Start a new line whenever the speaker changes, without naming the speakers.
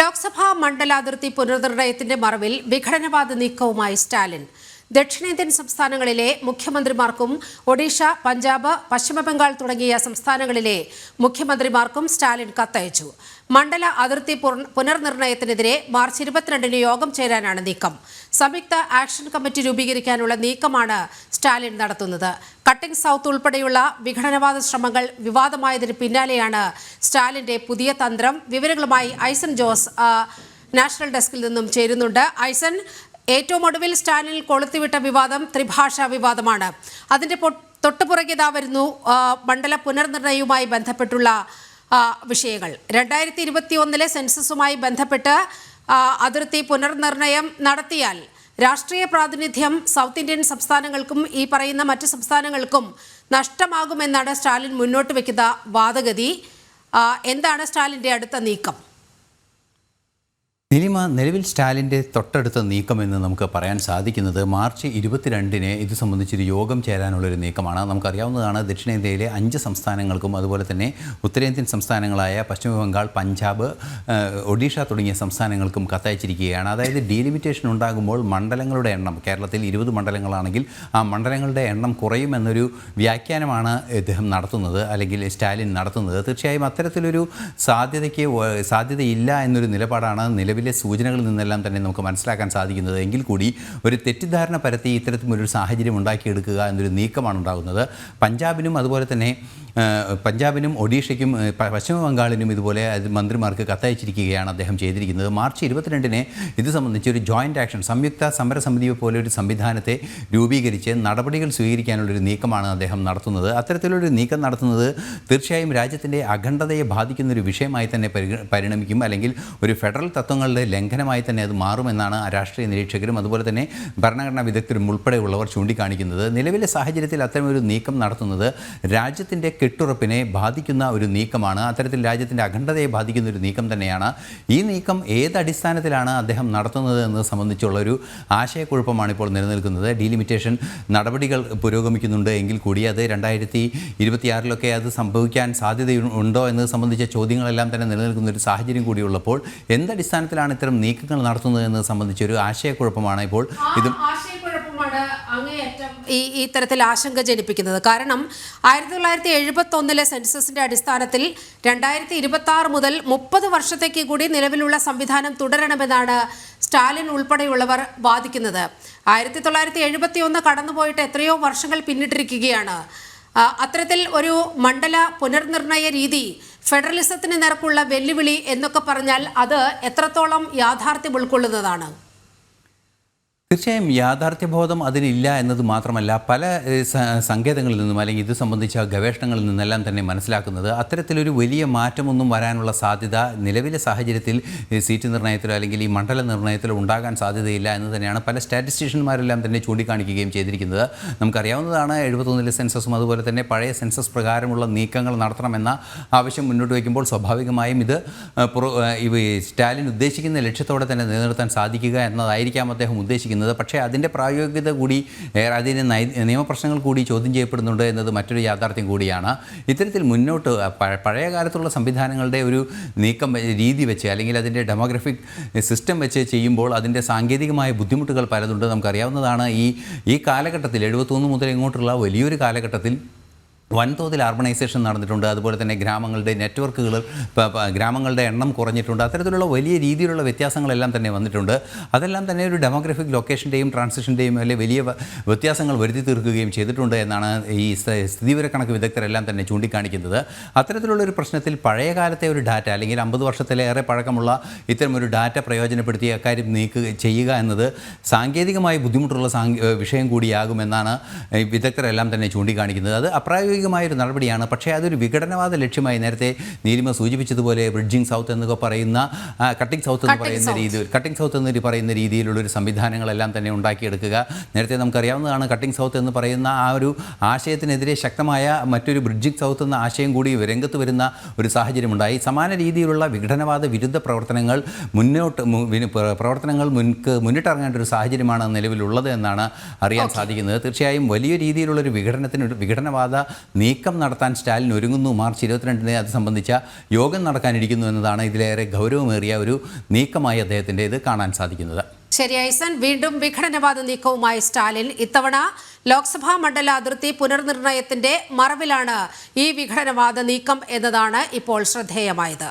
ലോക്സഭാ മണ്ഡലാതിർത്തി പുനർനിർണയത്തിന്റെ മറവിൽ വിഘടനവാദ നീക്കവുമായി സ്റ്റാലിൻ ദക്ഷിണേന്ത്യൻ സംസ്ഥാനങ്ങളിലെ മുഖ്യമന്ത്രിമാർക്കും ഒഡീഷ പഞ്ചാബ് പശ്ചിമബംഗാൾ തുടങ്ങിയ സംസ്ഥാനങ്ങളിലെ മുഖ്യമന്ത്രിമാർക്കും സ്റ്റാലിൻ കത്തയച്ചു. മണ്ഡല അതിർത്തി പുനർനിർണയത്തിനെതിരെ മാർച്ച് ഇരുപത്തിരണ്ടിന് യോഗം ചേരാനാണ് നീക്കം. സംയുക്ത ആക്ഷൻ കമ്മിറ്റി രൂപീകരിക്കാനുള്ള നീക്കമാണ് സ്റ്റാലിൻ നടത്തുന്നത്. കട്ടിംഗ് സൗത്ത് ഉൾപ്പെടെയുള്ള വിഘടനവാദ ശ്രമങ്ങൾ വിവാദമായതിന് പിന്നാലെയാണ് സ്റ്റാലിന്റെ പുതിയ തന്ത്രം. വിവരങ്ങളുമായി ഐസൻ ജോസ് നാഷണൽ ഡെസ്കിൽ നിന്നും ചേരുന്നുണ്ട്. ഐസൻ ഏറ്റവും ഒടുവിൽ സ്റ്റാലിൻ കൊളുത്തിവിട്ട വിവാദം ത്രിഭാഷാ വിവാദമാണ്. അതിന്റെ പൊ- തൊട്ടുപുറകെ വരുന്നു മണ്ഡല പുനർനിർണയവുമായി ബന്ധപ്പെട്ടുള്ള വിഷയങ്ങൾ. രണ്ടായിരത്തി ഇരുപത്തി ഒന്നിലെ സെൻസസുമായി ബന്ധപ്പെട്ട് അതിർത്തി പുനർനിർണയം നടത്തിയാൽ രാഷ്ട്രീയ പ്രാതിനിധ്യം സൗത്ത് ഇന്ത്യൻ സംസ്ഥാനങ്ങൾക്കും ഈ പറയുന്ന മറ്റ് സംസ്ഥാനങ്ങൾക്കും നഷ്ടമാകുമെന്നാണ് സ്റ്റാലിൻ മുന്നോട്ട് വയ്ക്കുന്ന വാദഗതി. എന്താണ് സ്റ്റാലിന്റെ അടുത്ത നീക്കം?
നിലിമ നിലവിൽ സ്റ്റാലിന്റെ തൊട്ടടുത്ത നീക്കമെന്ന് നമുക്ക് പറയാൻ സാധിക്കുന്നത് മാർച്ച് ഇരുപത്തിരണ്ടിന് ഇത് സംബന്ധിച്ചൊരു യോഗം ചേരാനുള്ളൊരു നീക്കമാണ്. നമുക്കറിയാവുന്നതാണ് ദക്ഷിണേന്ത്യയിലെ അഞ്ച് സംസ്ഥാനങ്ങൾക്കും അതുപോലെ തന്നെ ഉത്തരേന്ത്യൻ സംസ്ഥാനങ്ങളായ പശ്ചിമ ബംഗാൾ പഞ്ചാബ് ഒഡീഷ തുടങ്ങിയ സംസ്ഥാനങ്ങൾക്കും കത്തയച്ചിരിക്കുകയാണ്. അതായത് ഡീലിമിറ്റേഷൻ ഉണ്ടാകുമ്പോൾ മണ്ഡലങ്ങളുടെ എണ്ണം കേരളത്തിൽ ഇരുപത് മണ്ഡലങ്ങളാണെങ്കിൽ ആ മണ്ഡലങ്ങളുടെ എണ്ണം കുറയുമെന്നൊരു വ്യാഖ്യാനമാണ് ഇദ്ദേഹം നടത്തുന്നത് അല്ലെങ്കിൽ സ്റ്റാലിൻ നടത്തുന്നത്. തീർച്ചയായും അത്തരത്തിലൊരു സാധ്യതയ്ക്ക് സാധ്യതയില്ല എന്നൊരു നിലപാടാണ് നിലവിലെ സൂചനകളിൽ നിന്നെല്ലാം തന്നെ നമുക്ക് മനസ്സിലാക്കാൻ സാധിക്കുന്നത്. എങ്കിൽ കൂടി ഒരു തെറ്റിദ്ധാരണ പരത്തി ഇത്തരത്തിലൊരു സാഹചര്യം ഉണ്ടാക്കിയെടുക്കുക എന്നൊരു നീക്കമാണ് ഉണ്ടാകുന്നത് പഞ്ചാബിനും അതുപോലെ തന്നെ പഞ്ചാബിനും ഒഡീഷയ്ക്കും പശ്ചിമ ബംഗാളിനും ഇതുപോലെ മന്ത്രിമാർക്ക് കത്തയച്ചിരിക്കുകയാണ് അദ്ദേഹം ചെയ്തിരിക്കുന്നത്. മാർച്ച് ഇരുപത്തിരണ്ടിന് ഇത് സംബന്ധിച്ച് ഒരു ജോയിന്റ് ആക്ഷൻ സംയുക്ത സമരസമിതിയെ പോലെ ഒരു സംവിധാനത്തെ രൂപീകരിച്ച് നടപടികൾ സ്വീകരിക്കാനുള്ളൊരു നീക്കമാണ് അദ്ദേഹം നടത്തുന്നത്. അത്തരത്തിലൊരു നീക്കം നടത്തുന്നത് തീർച്ചയായും രാജ്യത്തിന്റെ അഖണ്ഡതയെ ബാധിക്കുന്ന ഒരു വിഷയമായി തന്നെ പരിണമിക്കും. അല്ലെങ്കിൽ ഒരു ഫെഡറൽ തത്വങ്ങളുടെ ലംഘനമായി തന്നെ അത് മാറുമെന്നാണ് രാഷ്ട്രീയ നിരീക്ഷകരും അതുപോലെ തന്നെ ഭരണഘടനാ വിദഗ്ധരും ഉൾപ്പെടെയുള്ളവർ ചൂണ്ടിക്കാണിക്കുന്നത്. നിലവിലെ സാഹചര്യത്തിൽ അത്തരമൊരു നീക്കം നടത്തുന്നത് രാജ്യത്തിന്റെ കെട്ടുറപ്പിനെ ബാധിക്കുന്ന ഒരു നീക്കമാണ് അത്തരത്തിൽ രാജ്യത്തിന്റെ അഖണ്ഡതയെ ബാധിക്കുന്ന ഒരു നീക്കം തന്നെയാണ്. ഈ നീക്കം ഏത് അടിസ്ഥാനത്തിലാണ് അദ്ദേഹം നടത്തുന്നത് എന്നത് സംബന്ധിച്ചുള്ള ഒരു ആശയക്കുഴപ്പമാണ് ഇപ്പോൾ നിലനിൽക്കുന്നത്. ഡീലിമിറ്റേഷൻ നടപടികൾ പുരോഗമിക്കുന്നുണ്ട് എങ്കിൽ കൂടി അത് രണ്ടായിരത്തി ഇരുപത്തിയാറിലൊക്കെ അത് സംഭവിക്കാൻ സാധ്യതയുണ്ടോ എന്നത് സംബന്ധിച്ച ചോദ്യങ്ങളെല്ലാം തന്നെ നിലനിൽക്കുന്ന ഒരു സാഹചര്യം കൂടിയുള്ളപ്പോൾ എന്തടിസ്ഥാനത്തിലാണ് ഇത്തരം നീക്കങ്ങൾ നടത്തുന്നത് എന്നത് സംബന്ധിച്ചൊരു ആശയക്കുഴപ്പമാണ് ഇപ്പോൾ. ഇതും
ഈ ഇത്തരത്തിൽ ആശങ്ക ജനിപ്പിക്കുന്നത്. കാരണം ആയിരത്തി തൊള്ളായിരത്തി എഴുപത്തി ഒന്നിലെ സെൻസസിന്റെ അടിസ്ഥാനത്തിൽ രണ്ടായിരത്തി ഇരുപത്തി ആറ് മുതൽ മുപ്പത് വർഷത്തേക്ക് കൂടി നിലവിലുള്ള സംവിധാനം തുടരണമെന്നാണ് സ്റ്റാലിൻ ഉൾപ്പെടെയുള്ളവർ വാദിക്കുന്നത്. ആയിരത്തി തൊള്ളായിരത്തി എഴുപത്തി ഒന്ന് കടന്നുപോയിട്ട് എത്രയോ വർഷങ്ങൾ പിന്നിട്ടിരിക്കുകയാണ്. അത്തരത്തിൽ ഒരു മണ്ഡല പുനർനിർണയ രീതി ഫെഡറലിസത്തിന് നേർക്കുള്ള വെല്ലുവിളി എന്നൊക്കെ പറഞ്ഞാൽ അത് എത്രത്തോളം യാഥാർത്ഥ്യം ഉൾക്കൊള്ളുന്നതാണ്?
തീർച്ചയായും യാഥാർത്ഥ്യബോധം അതിനില്ല എന്നത് മാത്രമല്ല പല സങ്കേതങ്ങളിൽ നിന്നും അല്ലെങ്കിൽ ഇത് സംബന്ധിച്ച ഗവേഷണങ്ങളിൽ നിന്നെല്ലാം തന്നെ മനസ്സിലാക്കുന്നത് അത്തരത്തിലൊരു വലിയ മാറ്റമൊന്നും വരാനുള്ള സാധ്യത നിലവിലെ സാഹചര്യത്തിൽ സീറ്റ് നിർണയത്തിലോ അല്ലെങ്കിൽ ഈ മണ്ഡല നിർണയത്തിലോ ഉണ്ടാകാൻ സാധ്യതയില്ല എന്ന് തന്നെയാണ് പല സ്റ്റാറ്റിസ്റ്റീഷ്യന്മാരെല്ലാം തന്നെ ചൂണ്ടിക്കാണിക്കുകയും ചെയ്തിരിക്കുന്നത്. നമുക്കറിയാവുന്നതാണ് എഴുപത്തൊന്നിലെ സെൻസസും അതുപോലെ തന്നെ പഴയ സെൻസസ് പ്രകാരമുള്ള നീക്കങ്ങൾ നടത്തണമെന്ന ആവശ്യം മുന്നോട്ട് വയ്ക്കുമ്പോൾ സ്വാഭാവികമായും ഇത് ഇവ സ്റ്റാലിൻ ഉദ്ദേശിക്കുന്ന ലക്ഷ്യത്തോടെ തന്നെ നിലനിർത്താൻ സാധിക്കുക എന്നതായിരിക്കാം അദ്ദേഹം ഉദ്ദേശിക്കുന്നത്. പക്ഷേ അതിന്റെ പ്രായോഗികത കൂടി അതിന്റെ നിയമപ്രശ്നങ്ങൾ കൂടി ചോദ്യം ചെയ്യപ്പെടുന്നുണ്ട് എന്നത് മറ്റൊരു യാഥാർത്ഥ്യം കൂടിയാണ്. ഇത്തരത്തിൽ മുന്നോട്ട് പഴയ കാലത്തുള്ള സംവിധാനങ്ങളുടെ ഒരു നീക്കം രീതി വെച്ച് അല്ലെങ്കിൽ അതിന്റെ ഡെമോഗ്രഫിക് സിസ്റ്റം വെച്ച് ചെയ്യുമ്പോൾ അതിന്റെ സാങ്കേതികമായ ബുദ്ധിമുട്ടുകൾ പലതുണ്ട് നമുക്കറിയാവുന്നതാണ്. ഈ ഈ കാലഘട്ടത്തിൽ എഴുപത്തൊന്ന് മുതൽ ഇങ്ങോട്ടുള്ള വലിയൊരു കാലഘട്ടത്തിൽ വൻതോതിൽ അർബണൈസേഷൻ നടന്നിട്ടുണ്ട്. അതുപോലെ തന്നെ ഗ്രാമങ്ങളുടെ നെറ്റ്വർക്കുകൾ ഗ്രാമങ്ങളുടെ എണ്ണം കുറഞ്ഞിട്ടുണ്ട്. അത്തരത്തിലുള്ള വലിയ രീതിയിലുള്ള വ്യത്യാസങ്ങളെല്ലാം തന്നെ വന്നിട്ടുണ്ട്. അതെല്ലാം തന്നെ ഒരു ഡെമോഗ്രഫിക് ലൊക്കേഷന്റെയും ട്രാൻസിഷന്റെയും അല്ലെ വലിയ വ്യത്യാസങ്ങൾ വരുത്തി തീർക്കുകയും ചെയ്തിട്ടുണ്ട് എന്നാണ് ഈ സ്ഥ- സ്ഥിതിവിവരക്കണക്ക് വിദഗ്ധരെല്ലാം തന്നെ ചൂണ്ടിക്കാണിക്കുന്നത്. അത്തരത്തിലുള്ള ഒരു പ്രശ്നത്തിൽ പഴയ കാലത്തെ ഒരു ഡാറ്റ അല്ലെങ്കിൽ അമ്പത് വർഷത്തിലേറെ പഴക്കമുള്ള ഇത്തരം ഒരു ഡാറ്റ പ്രയോജനപ്പെടുത്തി അക്കാര്യം നീക്കുക ചെയ്യുക എന്നത് സാങ്കേതികമായി ബുദ്ധിമുട്ടുള്ള വിഷയം കൂടിയാകുമെന്നാണ് വിദഗ്ധരെല്ലാം തന്നെ ചൂണ്ടിക്കാണിക്കുന്നത്. അത് അപ്രായോഗികമായൊരു നടപടിയാണ്. പക്ഷേ അതൊരു വിഘടനവാദ ലക്ഷ്യമായി നേരത്തെ നീലിമ സൂചിപ്പിച്ചതുപോലെ ബ്രിഡ്ജിങ് സൗത്ത് എന്നൊക്കെ പറയുന്ന കട്ടിംഗ് സൗത്ത് എന്ന് പറയുന്ന
രീതി
രീതിയിൽ കട്ടിംഗ് സൗത്ത് എന്ന് പറയുന്ന രീതിയിലുള്ള ഒരു സംവിധാനങ്ങളെല്ലാം തന്നെ ഉണ്ടാക്കിയെടുക്കുക. നേരത്തെ നമുക്കറിയാവുന്നതാണ് കട്ടിംഗ് സൗത്ത് എന്ന് പറയുന്ന ആ ഒരു ആശയത്തിനെതിരെ ശക്തമായ മറ്റൊരു ബ്രിഡ്ജിംഗ് സൗത്ത് എന്ന ആശയം കൂടി രംഗത്ത് വരുന്ന ഒരു സാഹചര്യമുണ്ടായി. സമാന രീതിയിലുള്ള വിഘടനവാദ വിരുദ്ധ പ്രവർത്തനങ്ങൾ മുന്നോട്ട് പ്രവർത്തനങ്ങൾ മുൻക്ക് മുന്നിട്ടിറങ്ങേണ്ട ഒരു സാഹചര്യമാണ് നിലവിലുള്ളത് എന്നാണ് അറിയാൻ സാധിക്കുന്നത്. തീർച്ചയായും വലിയ രീതിയിലുള്ള ഒരു വിഘടനത്തിന് വിഘടനവാദ നീക്കം നടത്താൻ സ്റ്റാലിൻ ഒരുങ്ങുന്നു. മാർച്ച് ഇരുപത്തിരണ്ടിന് അത് സംബന്ധിച്ച യോഗം നടക്കാനിരിക്കുന്നു എന്നതാണ് ഇതിലേറെ ഗൗരവമേറിയ ഒരു നീക്കമായി അദ്ദേഹത്തിന്റെ ഇത് കാണാൻ സാധിക്കുന്നത്.
ശരി ഐസൻ വീണ്ടും വിഘടനവാദ നീക്കവുമായി സ്റ്റാലിൻ ഇത്തവണ ലോക്സഭാ മണ്ഡല അതിർത്തി പുനർനിർണയത്തിന്റെ മറവിലാണ് ഈ വിഘടനവാദ നീക്കം എന്നതാണ് ഇപ്പോൾ ശ്രദ്ധേയമായത്.